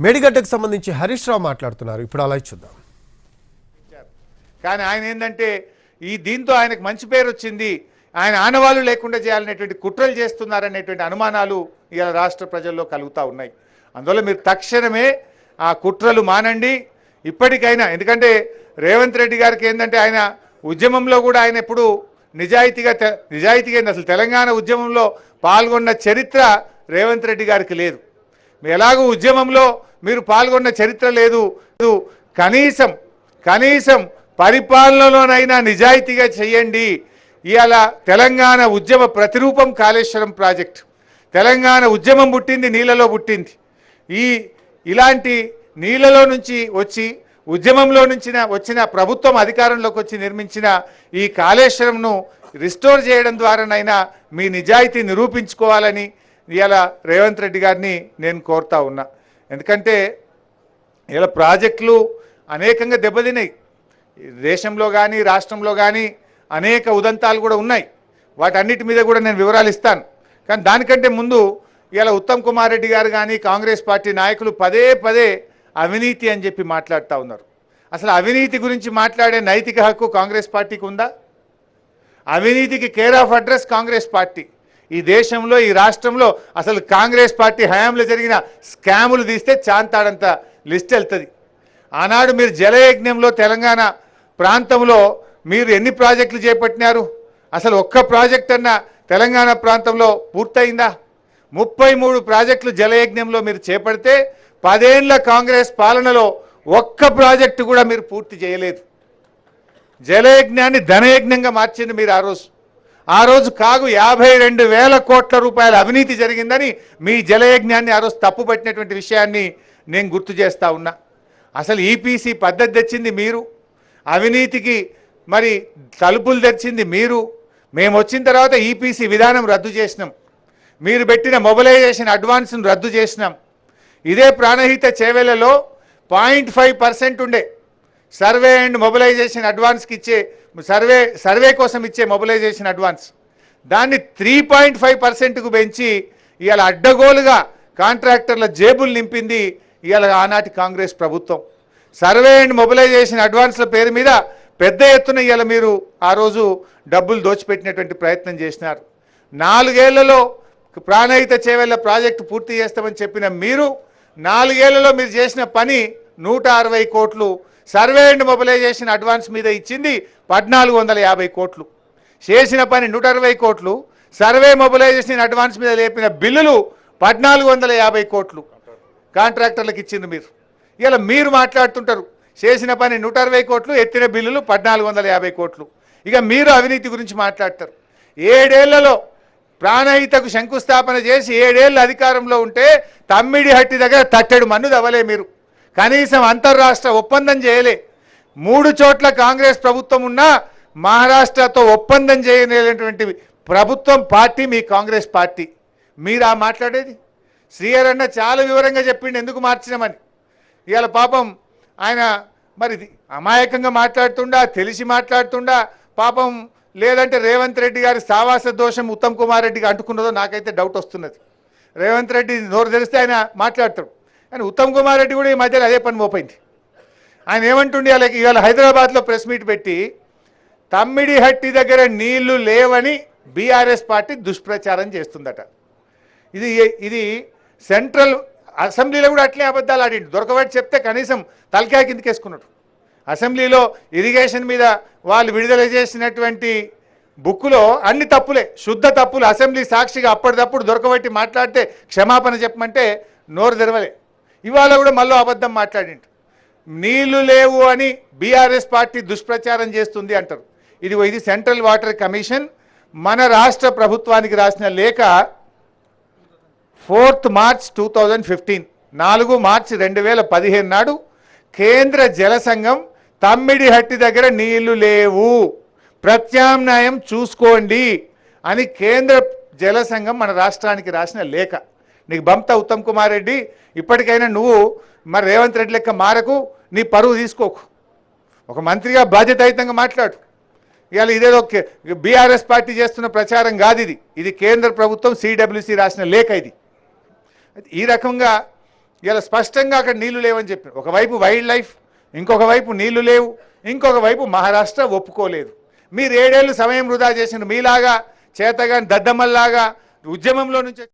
మేడిగడ్డకు సంబంధించి హరీష్ రావు మాట్లాడుతున్నారు. ఇప్పుడు అలా చూద్దాం. కానీ ఆయన ఏంటంటే ఈ దీంతో ఆయనకు మంచి పేరు వచ్చింది. ఆయన ఆనవాళ్ళు లేకుండా చేయాలనేటువంటి కుట్రలు చేస్తున్నారనేటువంటి అనుమానాలు ఇవాళ రాష్ట్ర ప్రజల్లో కలుగుతూ ఉన్నాయి. అందువల్ల మీరు తక్షణమే ఆ కుట్రలు మానండి. ఇప్పటికైనా ఎందుకంటే రేవంత్ రెడ్డి గారికి ఏంటంటే ఆయన ఉద్యమంలో కూడా ఆయన ఎప్పుడు నిజాయితీగా తె- నిజాయితీగా అసలు తెలంగాణ ఉద్యమంలో పాల్గొన్న చరిత్ర రేవంత్ రెడ్డి గారికి లేదు. మీ ఎలాగూ ఉద్యమంలో మీరు పాల్గొన్న చరిత్ర లేదు. కనీసం కనీసం పరిపాలనలోనైనా నిజాయితీగా చేయండి. ఇవాళ తెలంగాణ ఉద్యమ ప్రతిరూపం కాళేశ్వరం ప్రాజెక్ట్. తెలంగాణ ఉద్యమం పుట్టింది నీళ్ళలో పుట్టింది. ఈ ఇలాంటి నీళ్ళలో నుంచి వచ్చి ఉద్యమంలో నుంచి వచ్చిన ప్రభుత్వం అధికారంలోకి వచ్చి నిర్మించిన ఈ కాళేశ్వరంను రిస్టోర్ చేయడం ద్వారానైనా మీ నిజాయితీ నిరూపించుకోవాలని ఇలా రేవంత్ రెడ్డి గారిని నేను కోరుతా ఉన్నా. ఎందుకంటే ఇలా ప్రాజెక్టులు అనేకంగా దెబ్బతిన్నాయి. దేశంలో కానీ రాష్ట్రంలో కానీ అనేక ఉదంతాలు కూడా ఉన్నాయి. వాటన్నిటి మీద కూడా నేను వివరాలు ఇస్తాను. కానీ దానికంటే ముందు ఇలా ఉత్తమ్ కుమార్ రెడ్డి గారు కానీ కాంగ్రెస్ పార్టీ నాయకులు పదే పదే అవినీతి అని చెప్పి మాట్లాడుతూ ఉన్నారు. అసలు అవినీతి గురించి మాట్లాడే నైతిక హక్కు కాంగ్రెస్ పార్టీకి ఉందా? అవినీతికి care of address Congress party. ఈ దేశంలో ఈ రాష్ట్రంలో అసలు కాంగ్రెస్ పార్టీ హయాంలో జరిగిన స్కాములు తీస్తే చాంతాడంత లిస్ట్ వెళ్తుంది. ఆనాడు మీరు జలయజ్ఞంలో తెలంగాణ ప్రాంతంలో మీరు ఎన్ని ప్రాజెక్టులు చేపట్టినారు? అసలు ఒక్క ప్రాజెక్ట్ అన్న తెలంగాణ ప్రాంతంలో పూర్తయిందా? ముప్పై మూడు ప్రాజెక్టులు జలయజ్ఞంలో మీరు చేపడితే పదేండ్ల కాంగ్రెస్ పాలనలో ఒక్క ప్రాజెక్టు కూడా మీరు పూర్తి చేయలేదు. జలయజ్ఞాన్ని ధనయజ్ఞంగా మార్చింది మీరు ఆ రోజు. ఆ రోజు కాగు యాభై రెండు వేల కోట్ల రూపాయల అవినీతి జరిగిందని మీ జలయజ్ఞాన్ని ఆ రోజు తప్పుపట్టినటువంటి విషయాన్ని నేను గుర్తు చేస్తా ఉన్నా. అసలు ఈపీసీ పద్ధతి తెచ్చింది మీరు? అవినీతికి మరి తలుపులు తెచ్చింది మీరు? మేము వచ్చిన తర్వాత ఈపీసీ విధానం రద్దు చేసినాం. మీరు పెట్టిన మొబిలైజేషన్ అడ్వాన్స్ను రద్దు చేసినాం. ఇదే ప్రాణహిత చేవెలలో పాయింట్ ఫైవ్ పర్సెంట్ ఉండే. సర్వే అండ్ మొబిలైజేషన్ అడ్వాన్స్కి ఇచ్చే సర్వే సర్వే కోసం ఇచ్చే మొబిలైజేషన్ అడ్వాన్స్. దాన్ని త్రీ పాయింట్ ఫైవ్ పర్సెంట్కు పెంచి ఇవాళ అడ్డగోలుగా కాంట్రాక్టర్ల జేబులు నింపింది ఇవాళ ఆనాటి కాంగ్రెస్ ప్రభుత్వం. సర్వే అండ్ మొబిలైజేషన్ అడ్వాన్స్ల పేరు మీద పెద్ద ఎత్తున ఇవాళ మీరు ఆ రోజు డబ్బులు దోచిపెట్టినటువంటి ప్రయత్నం చేసినారు. నాలుగేళ్ళలో ప్రాణహిత చేవెళ్ళ ప్రాజెక్టు పూర్తి చేస్తామని చెప్పిన మీరు నాలుగేళ్ళలో మీరు చేసిన పని నూట అరవై కోట్లు సర్వే అండ్ మొబిలైజేషన్ అడ్వాన్స్ మీద ఇచ్చింది పద్నాలుగు వందల యాభై కోట్లు. చేసిన పని నూట అరవై కోట్లు. సర్వే మొబిలైజేషన్ అడ్వాన్స్ మీద లేపిన బిల్లులు పద్నాలుగు వందల యాభై కోట్లు. కాంట్రాక్టర్లకు ఇచ్చింది మీరు. ఇలా మీరు మాట్లాడుతుంటారు. చేసిన పని నూట అరవై కోట్లు ఎత్తిన బిల్లులు పద్నాలుగు వందల యాభై కోట్లు. ఇక మీరు అవినీతి గురించి మాట్లాడతారు. ఏడేళ్ళలో ప్రాణహితకు శంకుస్థాపన చేసి ఏడేళ్ళు అధికారంలో ఉంటే తమ్మిడి హట్టి దగ్గర తట్టెడు మన్ను దవ్వలే మీరు. కనీసం అంతర్రాష్ట్ర ఒప్పందం చేయలే. మూడు చోట్ల కాంగ్రెస్ ప్రభుత్వం ఉన్నా మహారాష్ట్రతో ఒప్పందం చేయలేనటువంటి ప్రభుత్వం పార్టీ మీ కాంగ్రెస్ పార్టీ. మీరు ఆ మాట్లాడేది? శ్రీహర్ అన్న చాలా వివరంగా చెప్పిండు ఎందుకు మార్చినామని. ఇవాళ పాపం ఆయన మరి అమాయకంగా మాట్లాడుతుండా తెలిసి మాట్లాడుతుండా పాపం లేదంటే రేవంత్ రెడ్డి గారి సావాస దోషం ఉత్తమ్ కుమార్ రెడ్డికి అంటుకున్నదో నాకైతే డౌట్ వస్తున్నది. రేవంత్ రెడ్డి నోరు తెలిస్తే ఆయన మాట్లాడతాడు. కానీ ఉత్తమ్ కుమార్ రెడ్డి కూడా ఈ మధ్యలో అదే పని మోపైంది. ఆయన ఏమంటుండే వాళ్ళకి ఇవాళ హైదరాబాద్లో ప్రెస్ మీట్ పెట్టి తమ్మిడి హట్టి దగ్గర నీళ్ళు లేవని బీఆర్ఎస్ పార్టీ దుష్ప్రచారం చేస్తుందట. ఇది ఇది సెంట్రల్ అసెంబ్లీలో కూడా అట్లే అబద్ధాలు ఆడిండు. దొరకబట్టి చెప్తే కనీసం తలకాయ కిందకేసుకున్నాడు. అసెంబ్లీలో ఇరిగేషన్ మీద వాళ్ళు విడుదల చేసినటువంటి బుక్కులో అన్ని తప్పులే. శుద్ధ తప్పులు అసెంబ్లీ సాక్షిగా అప్పటిదప్పుడు దొరకబట్టి మాట్లాడితే క్షమాపణ చెప్పమంటే నోరు తెరవలే. ఇవాళ కూడా మళ్ళీ అబద్ధం మాట్లాడింటు నీళ్ళు లేవు అని బీఆర్ఎస్ పార్టీ దుష్ప్రచారం చేస్తుంది అంటారు. ఇది ఇది సెంట్రల్ వాటర్ కమిషన్. మన రాష్ట్ర ప్రభుత్వానికి రాసిన లేఖ fourth March two thousand fifteen. నాలుగు మార్చి రెండు వేల పదిహేను నాడు కేంద్ర జల సంఘం తమ్మిడిహట్టి దగ్గర నీళ్ళు లేవు. ప్రత్యామ్నాయం చూసుకోండి అని కేంద్ర జల సంఘం మన రాష్ట్రానికి రాసిన లేఖ. నీకు బంత ఉత్తమ్ కుమార్ రెడ్డి ఇప్పటికైనా నువ్వు మరి రేవంత్ రెడ్డి లెక్క మారకు నీ పరువు తీసుకోకు. ఒక మంత్రిగా బాధ్యతాయుతంగా మాట్లాడు. ఇవాళ ఇదేదో బీఆర్ఎస్ పార్టీ చేస్తున్న ప్రచారం కాదు ఇది. ఇది కేంద్ర ప్రభుత్వం సిడబ్ల్యూసి రాసిన లేఖ ఇది. ఈ రకంగా ఇలా స్పష్టంగా అక్కడ నీళ్ళు లేవని చెప్పారు ఒకవైపు వైల్డ్ లైఫ్ ఇంకొక వైపు నీళ్ళు లేవు ఇంకొక వైపు మహారాష్ట్ర ఒప్పుకోలేదు. మీరు ఏడేళ్ళు సమయం వృధా చేసిన మీలాగా చేతగాని దద్దమ్మల్లాగా ఉద్యమంలో నుంచి